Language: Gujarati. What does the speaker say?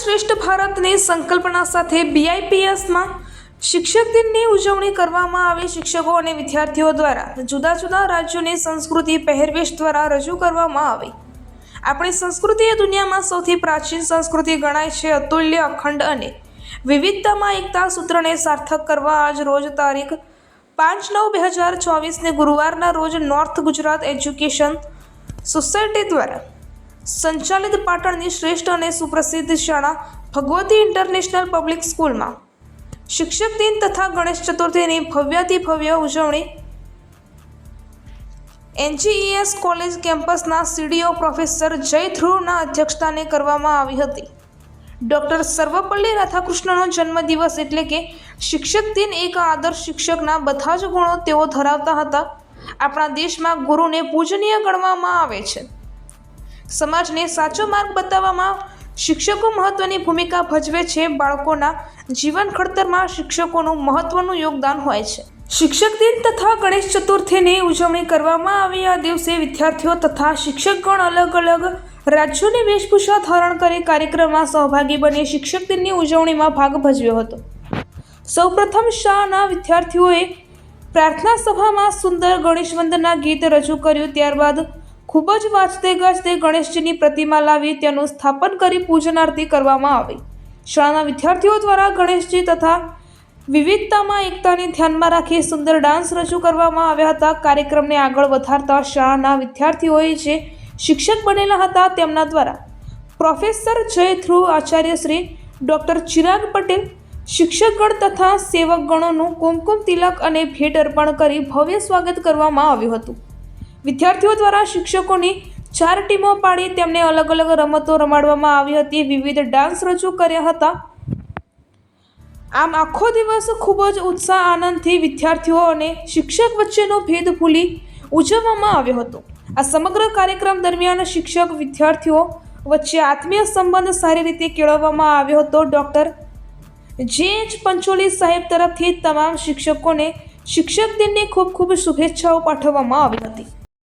ભારતની સંકલ્પના સાથે બીઆઈપીએસમાં શિક્ષક દિનની ઉજવણી કરવામાં આવી. શિક્ષકો અને વિદ્યાર્થીઓ દ્વારા જુદા જુદા રાજ્યોની સંસ્કૃતિ પહેરવેશ દ્વારા રજૂ કરવામાં આવી. આપણી સંસ્કૃતિ એ દુનિયામાં સૌથી પ્રાચીન સંસ્કૃતિ ગણાય છે. અતુલ્ય, અખંડ અને વિવિધતામાં એકતા સૂત્રને સાર્થક કરવા આજ રોજ તારીખ પાંચ નવ બે હજાર ચોવીસને ગુરુવારના રોજ નોર્થ ગુજરાત એજ્યુકેશન સોસાયટી દ્વારા સંચાલિત પાટણની શ્રેષ્ઠ અને સુપ્રસિદ્ધ શાળા ભગવતી ઇન્ટરનેશનલ પબ્લિક સ્કૂલમાં. શિક્ષક દિન તથા ગણેશ ચતુર્થીની ભવ્યાતિ ભવ્ય ઉજવણી. એનજીઈએસ કોલેજ કેમ્પસના સીડીઓ પ્રોફેસર જય ધ્રુવના અધ્યક્ષસ્થાને કરવામાં આવી હતી. ડૉક્ટર સર્વપલ્લી રાધાકૃષ્ણનો જન્મદિવસ એટલે કે શિક્ષક દિન એક આદર્શ શિક્ષકના બધા જ ગુણો તેઓ ધરાવતા હતા. આપણા દેશમાં ગુરુને પૂજનીય ગણવામાં આવે છે. સમાજને સાચો માર્ગ બતાવવામાં શિક્ષકો મહત્વની ભૂમિકા ભજવે છે. બાળકોના જીવન ઘડતરમાં શિક્ષકોનું મહત્વનું યોગદાન હોય છે. શિક્ષક દિન તથા ગણેશ ચતુર્થીની ઉજવણી કરવામાં આવી. આ દિવસે વિદ્યાર્થીઓ તથા શિક્ષકગણ અલગ અલગ રાજ્યોની વેશભૂષા ધારણ કરી કાર્યક્રમમાં સહભાગી બની શિક્ષક દિનની ઉજવણીમાં ભાગ ભજવ્યો હતો. સૌપ્રથમ શાળાના વિદ્યાર્થીઓએ પ્રાર્થના સભામાં સુંદર ગણેશ વંદના ગીત રજૂ કર્યું. ત્યારબાદ ખૂબ જ વાંચતે ગાજતે ગણેશજીની પ્રતિમા લાવી તેનું સ્થાપન કરી પૂજન આરતી કરવામાં આવી. શાળાના વિદ્યાર્થીઓ દ્વારા ગણેશજી તથા વિવિધતામાં એકતાને ધ્યાનમાં રાખી સુંદર ડાન્સ રજૂ કરવામાં આવ્યા હતા. કાર્યક્રમને આગળ વધારતા શાળાના વિદ્યાર્થીઓએ જે શિક્ષક બનેલા હતા તેમના દ્વારા પ્રોફેસર જય ધ્રુવ આચાર્ય શ્રી ડૉક્ટર ચિરાગ પટેલ, શિક્ષકગણ તથા સેવકગણોનું કુમકુમ તિલક અને ભેટ અર્પણ કરી ભવ્ય સ્વાગત કરવામાં આવ્યું હતું. વિદ્યાર્થીઓ દ્વારા શિક્ષકોની ચાર ટીમો પાડી તેમને અલગ અલગ રમતો રમાડવામાં આવી હતી. વિવિધ ડાન્સ રજૂ કર્યા હતા. આમ આખો દિવસ ખૂબ જ ઉત્સાહ, આનંદથી વિદ્યાર્થીઓ અને શિક્ષક વચ્ચેનો ભેદ ભૂલી ઉજવવામાં આવ્યો હતો. આ સમગ્ર કાર્યક્રમ દરમિયાન શિક્ષક, વિદ્યાર્થીઓ વચ્ચે આત્મીય સંબંધ સારી રીતે કેળવવામાં આવ્યો હતો. ડૉક્ટર જે એચ પંચોલી સાહેબ તરફથી તમામ શિક્ષકોને શિક્ષક દિનની ખૂબ ખૂબ શુભેચ્છાઓ પાઠવવામાં આવી હતી.